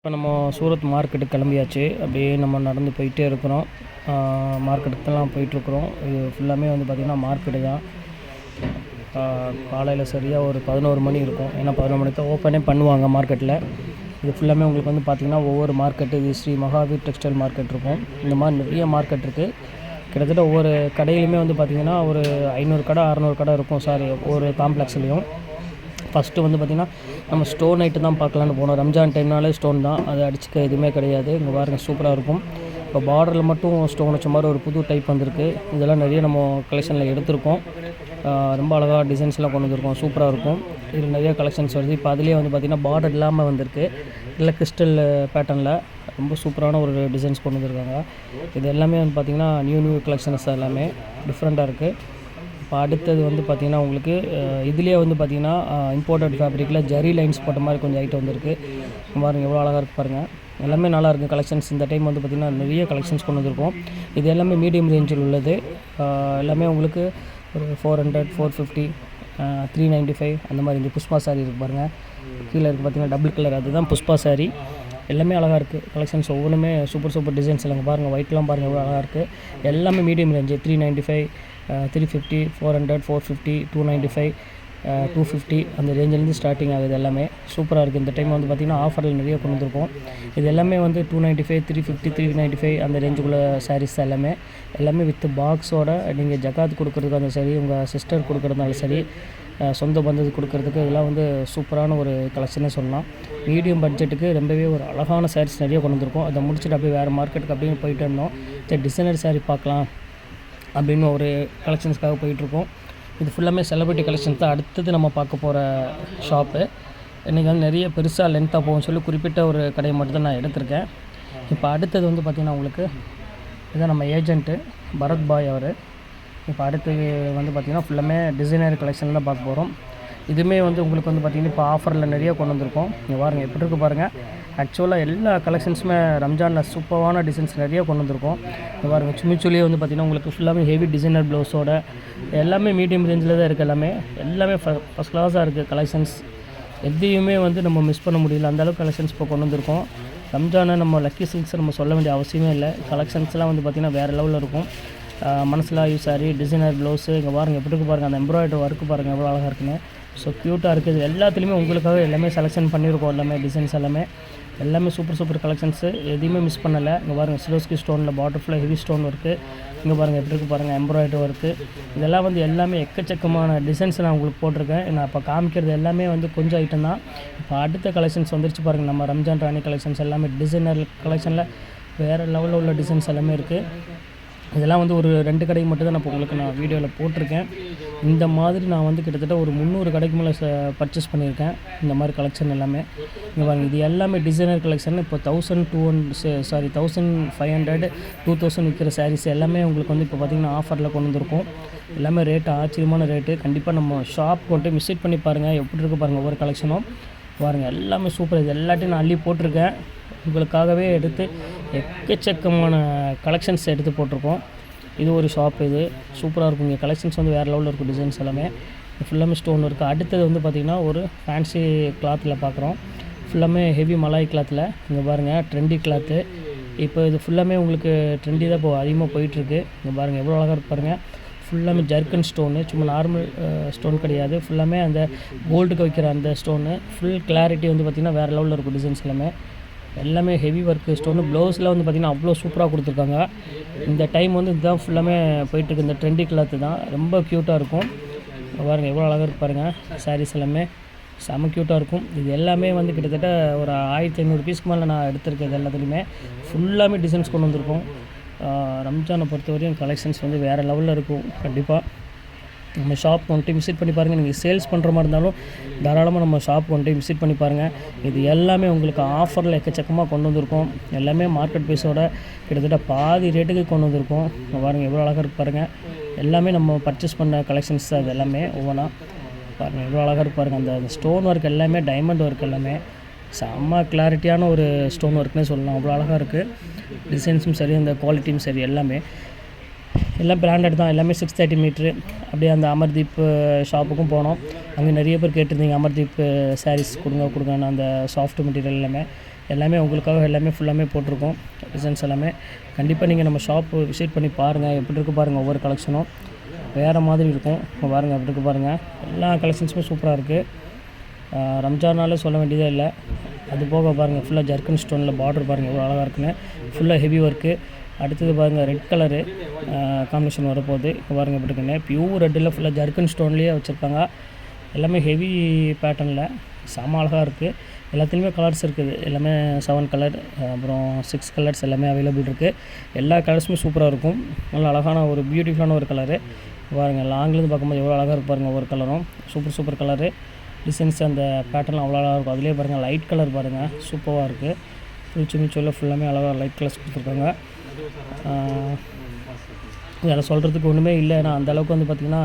இப்போ நம்ம சூரத் மார்க்கெட்டுக்கு கிளம்பியாச்சு. அப்படியே நம்ம நடந்து போயிட்டே இருக்கிறோம். மார்க்கெட்டுக்கெல்லாம் போயிட்டுருக்குறோம். இது ஃபுல்லாமே வந்து பார்த்திங்கன்னா மார்க்கெட்டு தான். காலையில் சரியாக ஒரு பதினோரு மணி இருக்கும். ஏன்னா பதினோரு மணிக்கு தான் ஓப்பனே பண்ணுவாங்க மார்க்கெட்டில் இது ஃபுல்லாமே உங்களுக்கு வந்து பார்த்திங்கன்னா ஒவ்வொரு மார்க்கெட்டு இது ஸ்ரீ மகாவீர் டெக்ஸ்டைல் மார்க்கெட் இருக்கும். இந்த மாதிரி நிறைய மார்க்கெட் இருக்குது கிட்டத்தட்ட ஒவ்வொரு கடையிலுமே வந்து பார்த்திங்கன்னா ஒரு ஐநூறு கடை அறநூறு கடை இருக்கும் சாரி. ஒவ்வொரு காம்ப்ளெக்ஸ்லேயும் ஃபஸ்ட்டு வந்து பார்த்திங்கன்னா நம்ம ஸ்டோன் ஐட்டு தான் பார்க்கலான்னு போனோம். ரம்ஜான் டைம்னாலே ஸ்டோன் தான். அதை அடிச்சுக்க எதுவுமே கிடையாது. இங்கே பாருங்கள் சூப்பராக இருக்கும். இப்போ பார்டரில் மட்டும் ஸ்டோன் வச்ச மாதிரி ஒரு புது டைப் வந்திருக்கு. இதெல்லாம் நிறைய நம்ம கலெக்ஷனில் எடுத்திருக்கோம். ரொம்ப அழகாக டிசைன்ஸ்லாம் கொண்டு வந்திருக்கோம். சூப்பராக இருக்கும். இதில் நிறைய கலெக்ஷன்ஸ் வருது. இப்போ அதுலேயே வந்து பார்த்திங்கன்னா பார்டர் இல்லாமல் வந்திருக்கு. இல்லை கிறிஸ்டல் பேட்டர்னில் ரொம்ப சூப்பரான ஒரு டிசைன்ஸ் கொண்டு வந்திருக்காங்க. இது எல்லாமே வந்து பார்த்திங்கன்னா நியூ நியூ கலெக்ஷன்ஸ் எல்லாமே. டிஃப்ரெண்ட்டாக இருக்குது இப்போ அடுத்தது வந்து பார்த்திங்கன்னா உங்களுக்கு இதுலேயே வந்து பார்த்திங்கன்னா இம்போர்ட்டட் ஃபேப்ரிக்கில் ஜரி லைன்ஸ் போட்ட மாதிரி கொஞ்சம் ஐட்டம் வந்திருக்கு. பாருங்கள் எவ்வளோ அழகாக இருக்கு பாருங்கள் எல்லாமே நல்லா இருக்குது கலெக்ஷன்ஸ் இந்த டைம் வந்து பார்த்திங்கன்னா நிறைய கலெக்ஷன்ஸ் கொண்டு வந்திருக்கோம். இது எல்லாமே மீடியம் ரேஞ்சில் உள்ளது. எல்லாமே உங்களுக்கு ஒரு four hundred four fifty three ninety five அந்த மாதிரி இந்த புஷ்பா சாரி இருக்குது பாருங்கள் கீழே இருக்குது பார்த்திங்கன்னா டபுள் கலர் அதுதான் புஷ்பா சாரி எல்லாமே அழகாக இருக்குது கலெக்ஷன்ஸ் ஒவ்வொன்றுமே சூப்பர் சூப்பர் டிசைன்ஸ் இல்லைங்க பாருங்கள் ஒயிட்லாம் பாருங்கள் எவ்வளோ அழகாக இருக்குது எல்லாமே medium range three ninety five three fifty four hundred four fifty two ninety five two fifty அந்த ரேஞ்சிலேருந்து ஸ்டார்டிங் ஆகுது எல்லாமே. சூப்பராக இருக்குது இந்த டைம் வந்து பார்த்திங்கன்னா ஆஃபரில் நிறைய கொண்டு வந்திருக்கோம். இது எல்லாமே வந்து two ninety five three fifty three ninety five அந்த ரேஞ்சுக்குள்ள சாரீஸ் எல்லாமே. எல்லாமே வித் பாக்ஸோட நீங்கள் ஜக்காத் கொடுக்குறதுக்கு அந்த சரி உங்கள் சிஸ்டர் கொடுக்குறதுனாலும் சரி சொந்த பந்தத்துக்கு கொடுக்குறதுக்கு இதெல்லாம் வந்து சூப்பரான ஒரு கலெக்ஷனே சொல்லலாம். மீடியம் பட்ஜெட்டுக்கு ரொம்பவே ஒரு அழகான சாரீஸ் நிறைய கொண்டு வந்திருக்கோம். அதை முடிச்சுட்டு அப்படியே வேறு மார்க்கெட்டுக்கு அப்படியே போயிட்டு இருந்தோம் சரி டிசைனர் சாரீ பார்க்கலாம். அப்படின்னு ஒரு கலெக்ஷன்ஸ்க்காக போயிட்டுருக்கோம். இது ஃபுல்லாமே செலிப்ரிட்டி கலெக்ஷன்ஸ் தான். அடுத்தது நம்ம பார்க்க போகிற ஷாப்பு இன்றைக்கி வந்து நிறைய பெருசாக லென்த்தாக போகும்னு சொல்லி குறிப்பிட்ட ஒரு கடையை மட்டும் தான் நான் எடுத்திருக்கேன். இப்போ அடுத்தது வந்து பார்த்திங்கன்னா உங்களுக்கு இதுதான் நம்ம ஏஜென்ட்டு பரத் பாய் அவர். இப்போ அடுத்தது வந்து பார்த்திங்கன்னா ஃபுல்லாமே டிசைனர் கலெக்ஷன் தான் பார்க்க போகிறோம் இதுவுமே வந்து உங்களுக்கு வந்து பார்த்திங்கன்னா இப்போ ஆஃபரில் நிறைய கொண்டு வந்திருக்கோம். நீங்கள் பாருங்கள் எப்படி இருக்கு பாருங்கள் ஆக்சுவலாக எல்லா கலெக்ஷன்ஸுமே ரம்ஜானில் சூப்பரான டிசைன்ஸ் நிறைய கொண்டு வந்திருக்கோம். இங்கே பாருங்கள் சுமிச்சுலேயே வந்து பார்த்திங்கன்னா உங்களுக்கு ஃபுல்லாமே ஹெவி டிசைனர் ப்ளவுஸோட எல்லாமே மீடியம் ரேஞ்சில் தான் இருக்குது எல்லாமே. எல்லாமே ஃபஸ்ட் கிளாஸாக இருக்குது கலெக்ஷன்ஸ் எதையுமே வந்து நம்ம மிஸ் பண்ண முடியல. அந்தளவுக்கு கலெக்ஷன்ஸ் இப்போ கொண்டு வந்திருக்கோம். ரம்ஜானை நம்ம லக்கி சில்க்ஸ் நம்ம சொல்ல வேண்டிய அவசியமே இல்லை. கலெக்ஷன்ஸ்லாம் வந்து பார்த்திங்கன்னா வேறு லெவலில் இருக்கும். மனசில் யூஸ் சாரி டிசைனர் ப்ளவுஸு இங்கே பாருங்கள் எப்படி இருக்கு பாருங்கள் அந்த எம்ப்ராய்டரி ஒர்க்கு பாருங்கள் எவ்வளோ அழகாக இருக்குன்னு. ஸோ க்யூட்டாக இருக்குது. எல்லாத்துலேயுமே உங்களுக்காக எல்லாமே செலெக்ஷன் பண்ணியிருக்கோம் எல்லாமே டிசைன்ஸ் எல்லாமே. எல்லாமே சூப்பர் சூப்பர் கலெக்ஷன்ஸு. எதையுமே மிஸ் பண்ணலை. இங்கே பாருங்கள் சிரோஸ்கி ஸ்டோனில் பட்டர்ஃப்ளை ஹெவி ஸ்டோன் ஒர்க்கு இங்கே பாருங்கள் எப்படி இருக்குது பாருங்கள் எம்ப்ராய்டரி ஒர்க்கு இதெல்லாம் வந்து எல்லாமே எக்கச்சக்கமான டிசைன்ஸ் நான் உங்களுக்கு போட்டிருக்கேன். நான் இப்போ காமிக்கிறது எல்லாமே வந்து கொஞ்சம் ஐட்டம் தான். இப்போ அடுத்த கலெக்ஷன்ஸ் வந்துருச்சு பாருங்கள் நம்ம ரம்ஜான் ராணி கலெக்ஷன்ஸ் எல்லாமே டிசைனர் கலெக்ஷனில் வேறு லெவலில் உள்ள டிசைன்ஸ் எல்லாமே இருக்குது இதெல்லாம் வந்து ஒரு ரெண்டு கடைக்கு மட்டும் தான் நான் இப்போ உங்களுக்கு நான் வீடியோவில் போட்டிருக்கேன். இந்த மாதிரி நான் வந்து கிட்டத்தட்ட ஒரு முந்நூறு கடைக்கு மேலே பர்ச்சேஸ் பண்ணியிருக்கேன். இந்த மாதிரி கலெக்ஷன் எல்லாமே. இங்கே பாருங்க இது எல்லாமே டிசைனர் கலெக்ஷன் இப்போ thousand to sorry thousand five hundred to thousand விற்கிற சாரீஸ் எல்லாமே உங்களுக்கு வந்து இப்போ பார்த்திங்கன்னா ஆஃபரில் கொண்டு வந்திருக்கோம். எல்லாமே ரேட்டு ஆச்சரியமான ரேட்டு கண்டிப்பாக நம்ம ஷாப் கொண்டு விசிட் பண்ணி பாருங்கள் எப்படி இருக்குது பாருங்கள் ஒவ்வொரு கலெக்ஷனும் பாருங்கள் எல்லாமே சூப்பர் இது எல்லாத்தையும் நான் அள்ளி போட்டிருக்கேன். உங்களுக்காகவே எடுத்து எக்கச்சக்கமான கலெக்ஷன்ஸ் எடுத்து போட்டிருக்கோம். இது ஒரு ஷாப் இது. சூப்பராக இருக்கும். இங்கே கலெக்ஷன்ஸ் வந்து வேறு லெவலில் இருக்கும் டிசைன்ஸ் எல்லாமே. ஃபுல்லாமே ஸ்டோன் இருக்குது அடுத்தது வந்து பார்த்திங்கன்னா ஒரு ஃபேன்சி கிளாத்தில் பார்க்குறோம் ஃபுல்லாமே ஹெவி மலாய் கிளாத்தில் இங்கே பாருங்கள் ட்ரெண்டி கிளாத்து இப்போ இது ஃபுல்லாமே உங்களுக்கு ட்ரெண்டி தான் இப்போ அதிகமாக போயிட்டுருக்கு. இங்கே பாருங்கள் எவ்வளோ அழகாக இருப்பாருங்க பாருங்கள் ஃபுல்லாமே ஜர்க்கன் ஸ்டோனு சும்மா நார்மல் ஸ்டோன் கிடையாது. ஃபுல்லாமே அந்த கோல்டுக்கு வைக்கிற அந்த ஸ்டோனு ஃபுல் கிளாரிட்டி வந்து பார்த்திங்கன்னா வேறு லெவலில் இருக்கும் டிசைன்ஸ் எல்லாமே. எல்லாமே ஹெவி ஒர்க்கு ஸ்டோனு ப்ளவுஸில் வந்து பார்த்திங்கன்னா அவ்வளோ சூப்பராக கொடுத்துருக்காங்க. இந்த டைம் வந்து இதுதான் ஃபுல்லாமே போயிட்டுருக்கு. இந்த ட்ரெண்டி கிளாத்து தான். ரொம்ப க்யூட்டாக இருக்கும். பாருங்கள் எவ்வளோ அழகாக இருப்பாருங்க சாரீஸ் எல்லாமே. செம க்யூட்டாக இருக்கும். இது எல்லாமே வந்து கிட்டத்தட்ட ஒரு ஆயிரத்தி ஐநூறு பீஸ்க்கு மேலே நான் எடுத்திருக்கேன் இது எல்லாத்துலேயுமே. ஃபுல்லாமே டிசைன்ஸ் கொண்டு வந்திருக்கோம். ரம்ஜானை பொறுத்த வரையும் கலெக்ஷன்ஸ் வந்து வேறு லெவலில் இருக்கும். கண்டிப்பாக நம்ம ஷாப் வந்துட்டு விசிட் பண்ணி பாருங்கள் நீங்கள் சேல்ஸ் பண்ணுற மாதிரி இருந்தாலும் தாராளமாக நம்ம ஷாப் வந்துட்டு விசிட் பண்ணி பாருங்கள் இது எல்லாமே உங்களுக்கு ஆஃபரில் எக்கச்சக்கமாக கொண்டு வந்திருக்கோம். எல்லாமே மார்க்கெட் ப்ரைஸோட கிட்டத்தட்ட பாதி ரேட்டுக்கு கொண்டு வந்திருக்கோம். பாருங்கள் எவ்வளோ அழகாக இருக்கு பாருங்கள் எல்லாமே நம்ம பர்ச்சேஸ் பண்ண கலெக்ஷன்ஸ் தான் இது எல்லாமே ஒவ்வொன்றா பாருங்கள் எவ்வளோ அழகாக இருக்கு அந்த ஸ்டோன் ஒர்க் எல்லாமே டைமண்ட் ஒர்க் எல்லாமே செம்ம கிளாரிட்டியான ஒரு ஸ்டோன் ஒர்க்னே சொல்லலாம். அவ்வளோ அழகாக இருக்குது டிசைன்ஸும் சரி அந்த குவாலிட்டியும் சரி எல்லாமே. எல்லாம் பிராண்டட் தான். எல்லாமே சிக்ஸ் தேர்ட்டி மீட்ரு அப்படியே அந்த அமர்தீப் ஷாப்புக்கும் போனோம். அங்கே நிறைய பேர் கேட்டிருந்தீங்க அமர்தீப் சாரீஸ் கொடுங்க கொடுங்கன்னு அந்த சாஃப்ட் மெட்டீரியல் எல்லாமே. எல்லாமே உங்களுக்காக எல்லாமே ஃபுல்லாமே போட்டிருக்கோம். டிசைன்ஸ் எல்லாமே. கண்டிப்பாக நீங்கள் நம்ம ஷாப்பு விசிட் பண்ணி பாருங்கள் எப்படி இருக்குது பாருங்கள் ஒவ்வொரு கலெக்ஷனும் வேறு மாதிரி இருக்கும். இப்போ பாருங்கள் அப்படி இருக்குது பாருங்கள் எல்லா கலெக்ஷன்ஸுமே சூப்பராக இருக்குது ரம்ஜானாலே சொல்ல வேண்டியதே இல்லை. அது போக பாருங்கள் ஃபுல்லாக ஜர்க்கன் ஸ்டோனில் பார்டர் பாருங்கள் எவ்வளோ அழகாக இருக்குன்னு. ஃபுல்லாக ஹெவி ஒர்க்கு அடுத்தது பாருங்கள் ரெட் கலரு காம்பினேஷன் வரப்போகுது. இப்போ பாருங்கள் எப்படி இருக்குன்னு. பியூர் ரெட்டில் ஃபுல்லாக ஜர்க்கன் ஸ்டோன்லேயே வச்சுருக்காங்க எல்லாமே ஹெவி பேட்டர்னில் செம அழகாக இருக்குது எல்லாத்துலேயுமே கலர்ஸ் இருக்குது. எல்லாமே செவன் கலர் அப்புறம் சிக்ஸ் கலர்ஸ் எல்லாமே அவைலபிள் இருக்குது எல்லா கலர்ஸுமே சூப்பராக இருக்கும். நல்ல அழகான ஒரு பியூட்டிஃபுல்லான ஒரு கலரு பாருங்கள் லாங்லேருந்து பார்க்கும்போது எவ்வளோ அழகாக இருக்கு பாருங்கள் ஒவ்வொரு கலரும் சூப்பர் சூப்பர் கலரு டிசைன்ஸ் அந்த பேட்டர்லாம் அவ்வளோ அழகாக இருக்கும். அதிலே பாருங்கள் லைட் கலர் பாருங்கள் சூப்பராக இருக்குது ஃபுல் சின்ன ஃபுல்லாமே அழகாக லைட் கலர்ஸ் கொடுத்துருக்காங்க. வேறு சொல்கிறதுக்கு ஒன்றுமே இல்லை. ஏன்னா அந்தளவுக்கு வந்து பார்த்திங்கன்னா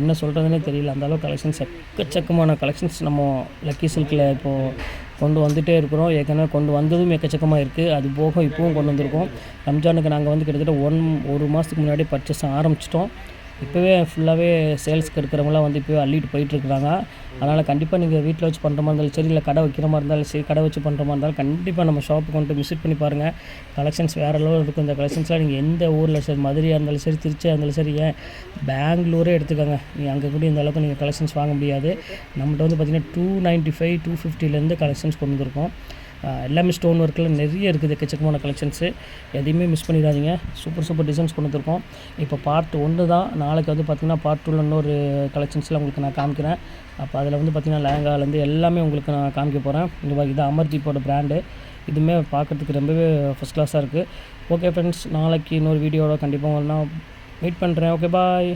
என்ன சொல்கிறதுனே தெரியல. அந்த அளவுக்கு கலெக்ஷன்ஸ் எக்கச்சக்கமான கலெக்ஷன்ஸ் நம்ம லக்கி சில்கில் இப்போது கொண்டு வந்துகிட்டே இருக்கிறோம். ஏற்கனவே கொண்டு வந்ததும் எக்கச்சக்கமாக இருக்குது அது போக இப்போவும் கொண்டு வந்திருக்கோம். ரம்ஜானுக்கு நாங்கள் வந்து கிட்டத்தட்ட ஒன் ஒரு மாதத்துக்கு முன்னாடி பர்ச்சேஸ் ஆரம்பிச்சிட்டோம். இப்போவே ஃபுல்லாகவே சேல்ஸ்க்கு எடுக்கிறவங்களாம் வந்து இப்போவே அள்ளிட்டு போயிட்டுருக்குறாங்க. அதனால் கண்டிப்பாக நீங்கள் வீட்டில் வச்சு பண்ணுற மாதிரி இருந்தாலும் சரி இல்லை கடை வைக்கிற மாதிரி இருந்தாலும் சரி கடை வச்சு பண்ணுற மாதிரி இருந்தாலும் கண்டிப்பாக நம்ம ஷாப்புக்கு கொண்டு விசிட் பண்ணி பாருங்கள் கலெக்ஷன்ஸ் வேறு லெவல் இருக்கும் இந்த கலெக்ஷன்ஸ்லாம் நீங்கள் எந்த ஊரில் சரி மதுரையாக இருந்தாலும் சரி திருச்சியாக இருந்தாலும் சரி ஏன்? பெங்களூரே எடுத்துக்கோங்க. நீங்கள் அங்கே கூட இந்த அளவுக்கு நீங்கள் கலெக்ஷன்ஸ் வாங்க முடியாது. நம்மகிட்ட வந்து பார்த்திங்கன்னா டூ நைன்ட்டி ஃபைவ் டூ ஃபிஃப்டிலேருந்து கலெக்ஷன்ஸ் கொண்டு வந்திருக்கோம். எல்லாமே ஸ்டோன் ஒர்க்கில் நிறைய இருக்குது எக்கச்சக்கமான கலெக்ஷன்ஸு எதையுமே மிஸ் பண்ணிடாதீங்க. சூப்பர் சூப்பர் டிசைன்ஸ் கொண்டு இப்போ பார்ட் ஒன்று தான். நாளைக்கு வந்து பார்த்திங்கன்னா பார்ட் டூவில் இன்னொரு கலெக்ஷன்ஸில் உங்களுக்கு நான் காமிக்கிறேன். அப்போ அதில் வந்து பார்த்திங்கன்னா லேங்காலேருந்து எல்லாமே உங்களுக்கு நான் காமிக்க போகிறேன் இந்த மாதிரி இது அமர்ஜிப்போட பிராண்டு இதுவுமே பார்க்குறதுக்கு ரொம்பவே ஃபஸ்ட் கிளாஸாக இருக்குது ஓகே ஃப்ரெண்ட்ஸ் நாளைக்கு இன்னொரு வீடியோட கண்டிப்பாக நான் மீட் பண்ணுறேன் ஓகே பாய்